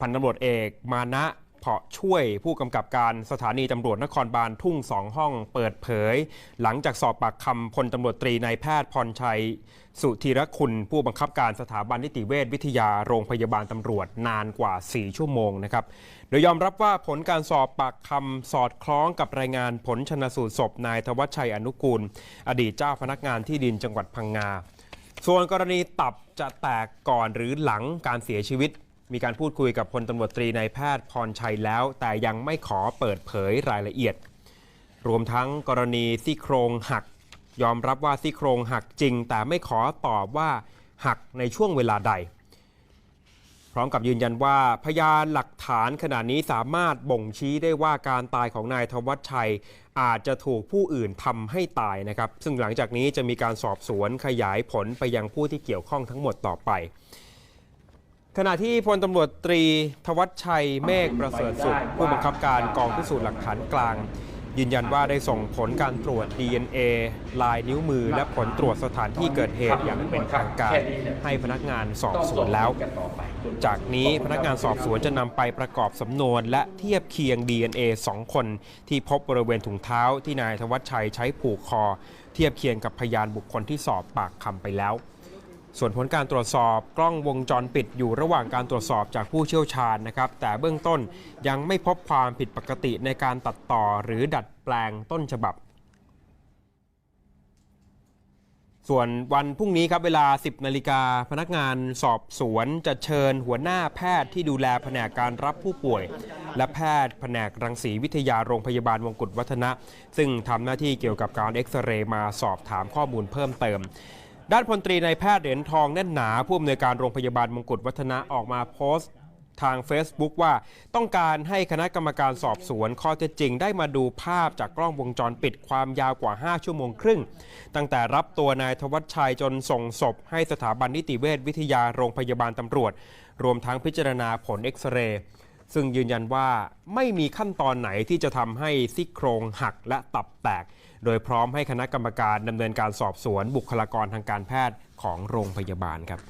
พันตำรวจเอกมานะเพาะช่วยผู้กำกับการสถานีตำรวจนครบาลทุ่งสองห้องเปิดเผย หลังจากสอบปากคำพลตำรวจตรีนายแพทย์พรชัย สุธีรคุณ ผู้บังคับการสถาบันนิติเวชวิทยาโรงพยาบาลตำรวจนานกว่า 4 ชั่วโมงนะครับ โดยยอมรับว่าผลการสอบปากคำสอดคล้องกับรายงานผลชนสูตรศพนายธวัชชัยอนุกูล อดีตเจ้าพนักงานที่ดินจังหวัดพังงาส่วนกรณีตับจะแตกก่อนหรือหลังการเสียชีวิต มีการพูดคุยกับพลตำรวจตรีนายแพทย์พรชัยแล้ว แต่ยังไม่ขอเปิดเผยรายละเอียด รวมทั้งกรณีซี่โครงหัก ยอมรับว่าซี่โครงหักจริง แต่ไม่ขอตอบว่าหักในช่วงเวลาใด พร้อมกับยืนยันว่าพยานหลักฐานขณะนี้สามารถบ่งชี้ได้ว่าการตายของนายธวัชชัย อาจจะถูกผู้อื่นทำให้ตายนะครับ ซึ่งหลังจากนี้จะมีการสอบสวนขยายผลไปยังผู้ที่เกี่ยวข้องทั้งหมดต่อไป ขณะที่พลตำรวจตรีทวัชชัยเมฆประเสริฐสุข ผู้บังคับการกองพิสูจน์หลักฐานกลาง ยืนยันว่าได้ส่งผลการตรวจ DNA ลายนิ้วมือ และผลตรวจสถานที่เกิดเหตุอย่างเป็นทางการ ให้พนักงานสอบสวนแล้ว จากนี้พนักงานสอบสวนจะนำไปประกอบสำนวน และเทียบเคียง DNA 2 คน ที่พบบริเวณถุงเท้าที่นายธวัชชัยใช้ผูกคอ เทียบเคียงกับพยานบุคคลที่สอบปากคำไปแล้ว ส่วนผลการตรวจสอบกล้องวงจรปิดอยู่ระหว่างการตรวจสอบจากผู้เชี่ยวชาญนะครับ แต่เบื้องต้นยังไม่พบความผิดปกติในการตัดต่อหรือดัดแปลงต้นฉบับ ส่วนวันพรุ่งนี้ครับเวลา 10นาฬิกาพนักงานสอบสวนจะเชิญหัวหน้าแพทย์ที่ดูแลแผนกการรับผู้ป่วย และแพทย์แผนกรังสีวิทยาโรงพยาบาลวงกุฎวัฒนะ ซึ่งทำหน้าที่เกี่ยวกับการเอ็กซเรย์มาสอบถามข้อมูลเพิ่มเติม ด้านพลตรีนายแพทย์เหรียญทองแน่นหนาผู้อำนวยการโรงพยาบาลมงกุฎวัฒนะออกมาโพสต์ทาง Facebook ว่าต้องการให้คณะกรรมการสอบสวนข้อเท็จจริงได้มาดูภาพจากกล้องวงจรปิดความยาวกว่า 5 ชั่วโมงครึ่ง ตั้งแต่รับตัวนายธวัชชัยจนส่งศพให้สถาบันนิติเวชวิทยาโรงพยาบาลตำรวจ รวมทั้งพิจารณาผลเอ็กซเรย์ ซึ่งยืนยันว่าไม่มีขั้นตอนไหนที่จะทำให้ซี่โครงหักและตับแตก โดยพร้อมให้คณะกรรมการดำเนินการสอบสวนบุคลากรทางการแพทย์ของโรงพยาบาลครับ